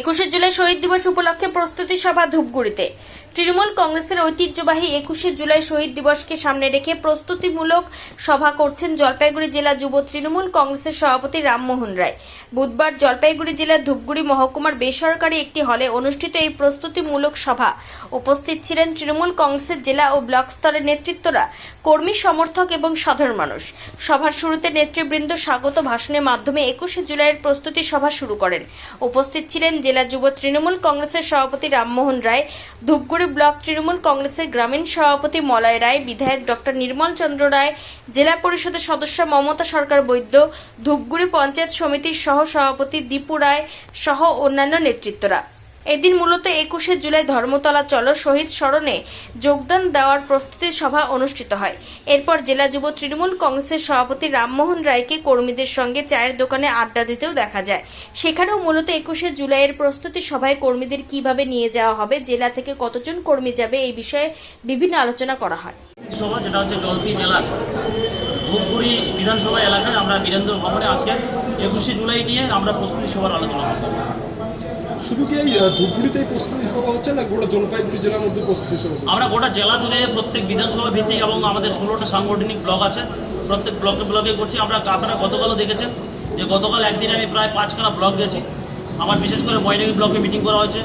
একুশে জুলাই শহীদ দিবস উপলক্ষে প্রস্তুতি সভা ধূপগুড়িতে। তৃণমূল কংগ্রেসের ঐতিহ্যবাহী একুশে জুলাই শহীদ দিবসকে সামনে রেখে প্রস্তুতিমূলক সভা করছেন জলপাইগুড়ি জেলা যুব তৃণমূল কংগ্রেসের সভাপতি রামমোহন রায়। বুধবার জলপাইগুড়ি জেলার ধূপগুড়ি মহকুমার বেসরকারি একটি হলে অনুষ্ঠিত এই প্রস্তুতিমূলক সভা উপস্থিত ছিলেন তৃণমূল কংগ্রেসের জেলা ও ব্লক স্তরের নেতৃত্বরা কর্মী, সমর্থক এবং সাধারণ মানুষ। সভার শুরুতে নেতৃবৃন্দ স্বাগত ভাষণের মাধ্যমে একুশে জুলাইয়ের প্রস্তুতি সভা শুরু করেন। উপস্থিত ছিলেন জেলা যুব তৃণমূল কংগ্রেসের সভাপতি রামমোহন রায়, ধূপগুড়ি ব্লক তৃণমূল কংগ্রেসের গ্রামীণ সভাপতি মলয় রায়, বিধায়ক ডক্টর নির্মল চন্দ্র রায়, জেলা পরিষদের সদস্য মমতা সরকার বৈদ্য, ধূপগুড়ি পঞ্চায়েত সমিতির সহ সভাপতি দীপু রায় সহ অন্যান্য নেতৃত্বরা। এদিন মূলত একুশে জুলাই ধর্মতলা চলো শহীদ স্মরণে যোগদান দেওয়ার প্রস্তুতি সভা অনুষ্ঠিত হয়। এরপর জেলা যুব তৃণমূল কংগ্রেসের সভাপতি রামমোহন রায়কে কর্মীদের সঙ্গে চায়ের দোকানে আড্ডা দিতেও দেখা যায়। সেখানেও মূলত একুশে জুলাইয়ের প্রস্তুতি সভায় কর্মীদের কীভাবে নিয়ে যাওয়া হবে, জেলা থেকে কতজন কর্মী যাবে, এই বিষয়ে বিভিন্ন আলোচনা করা হয়। সভা, যেটা হচ্ছে ধূপগুড়ি বিধানসভা এলাকায় আমরা বীরেন্দ্র ভবনে আজকে একুশে জুলাই নিয়ে আমরা প্রস্তুতি সভার আলোচনা করব। শুধু কি এই ধূপগুড়িতেই প্রস্তুতি হচ্ছে না গোটা জলপাইগুড়ি জেলার মধ্যে প্রস্তুতি আমরা গোটা জেলা জুড়ে প্রত্যেক বিধানসভা ভিত্তিক এবং আমাদের ষোলোটা সাংগঠনিক ব্লক আছে। প্রত্যেক ব্লকে ব্লকে করছি। আমরা আপনারা গতকালও দেখেছেন যে গতকাল একদিন আমি প্রায় পাঁচখানা ব্লক গেছি। আমার বিশেষ করে ময়নাগি ব্লকে মিটিং করা হয়েছে,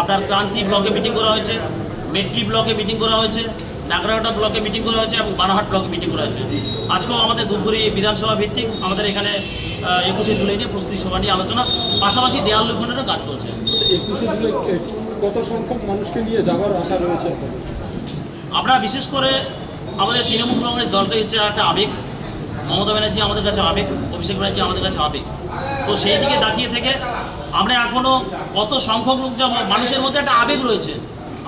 আপনার ক্রান্তি ব্লকে মিটিং করা হয়েছে, মেট্রি ব্লকে মিটিং করা হয়েছে নাগরাহাটা ব্লকে মিটিং করা হয়েছে এবং বানাহাট ব্লকে মিটিং করা হয়েছে। আজকেও আমাদের ধূপগুড়ি বিধানসভা ভিত্তিক আমাদের এখানে একুশে জুলাই নিয়ে প্রস্তুতি সভা নিয়ে আলোচনা। পাশাপাশি দেয়াল লিখনেরও কাজ চলছে। একুশে জুলাই কত সংখ্যক মানুষকে নিয়ে যাওয়ার আশা রয়েছে? আমরা বিশেষ করে আমাদের তৃণমূল কংগ্রেস দলটা হচ্ছে একটা আবেগ। মমতা ব্যানার্জি আমাদের কাছে আবেগ অভিষেক ব্যানার্জি আমাদের কাছে আবেগ। তো সেই দিকে দাঁড়িয়ে থেকে আমরা এখনও কত সংখ্যক লোক যাব মানুষের মধ্যে একটা আবেগ রয়েছে।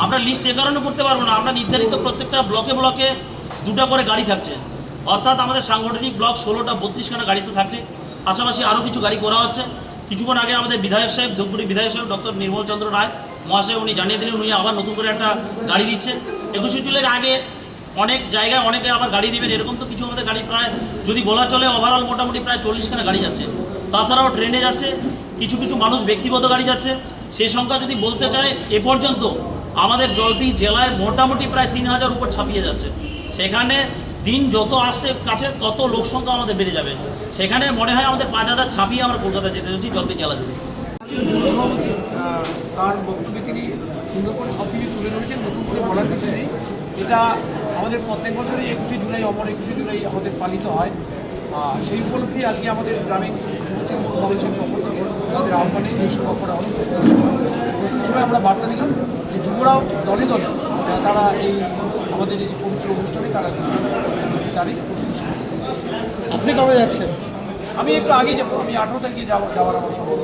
আমরা লিস্ট এ কারণে করতে পারব না। আমরা নির্ধারিত প্রত্যেকটা ব্লকে ব্লকে দুটো করে গাড়ি থাকছে। অর্থাৎ আমাদের সাংগঠনিক ব্লক ষোলোটা, বত্রিশখানা গাড়ি তো থাকছে। পাশাপাশি আরও কিছু গাড়ি করা হচ্ছে। কিছুক্ষণ আগে আমাদের বিধায়ক সাহেব, ধূপগুড়ি বিধায়ক সাহেব, ডক্টর নির্মল চন্দ্র রায় মহাশয়, উনি জানিয়ে দিলেন, উনি আবার নতুন করে একটা গাড়ি দিচ্ছে। একুশে জুলাইয়ের আগে অনেক জায়গায় অনেকে আবার গাড়ি দেবেন, এরকম তো কিছু আমাদের গাড়ি প্রায়, যদি বলা চলে ওভারঅল মোটামুটি প্রায় চল্লিশখানা গাড়ি যাচ্ছে। তাছাড়াও ট্রেনে যাচ্ছে, কিছু কিছু মানুষ ব্যক্তিগত গাড়ি যাচ্ছে। সেই সংখ্যা যদি বলতে চায়, এ পর্যন্ত আমাদের জলপি জেলায় মোটামুটি প্রায় তিন হাজার উপর ছাপিয়ে যাচ্ছে। সেখানে দিন যত আসছে কাছে, তত লোক সংখ্যা আমাদের বেড়ে যাবে। সেখানে মনে হয় আমাদের পাঁচ হাজার ছাপিয়ে আমরা কলকাতা যেতে চাচ্ছি জলপি জেলা জুড়ে। তার বক্তব্যে তিনি সুন্দর করে সব কিছু তুলে ধরেছেন, নতুন করে বলার কিছু নেই। এটা আমাদের প্রত্যেক বছরই একুশে জুলাই, অমর একুশে জুলাই আমাদের পালিত হয়। সেই উপলক্ষেই আজকে আমাদের গ্রামীণ যুবতী থেকে তাদের আহ্বানে এই সভা করা হলো। আমরা বার্তা দিলাম। যুবরাও দলে। দলে তারা এই আমাদের এই পবিত্র অনুষ্ঠানে তারা তারিখ আপনি কবে যাচ্ছেন? আমি একটু আগে যাব। আমি আঠারো তারিখে যাব যাওয়ার আমার সম্ভব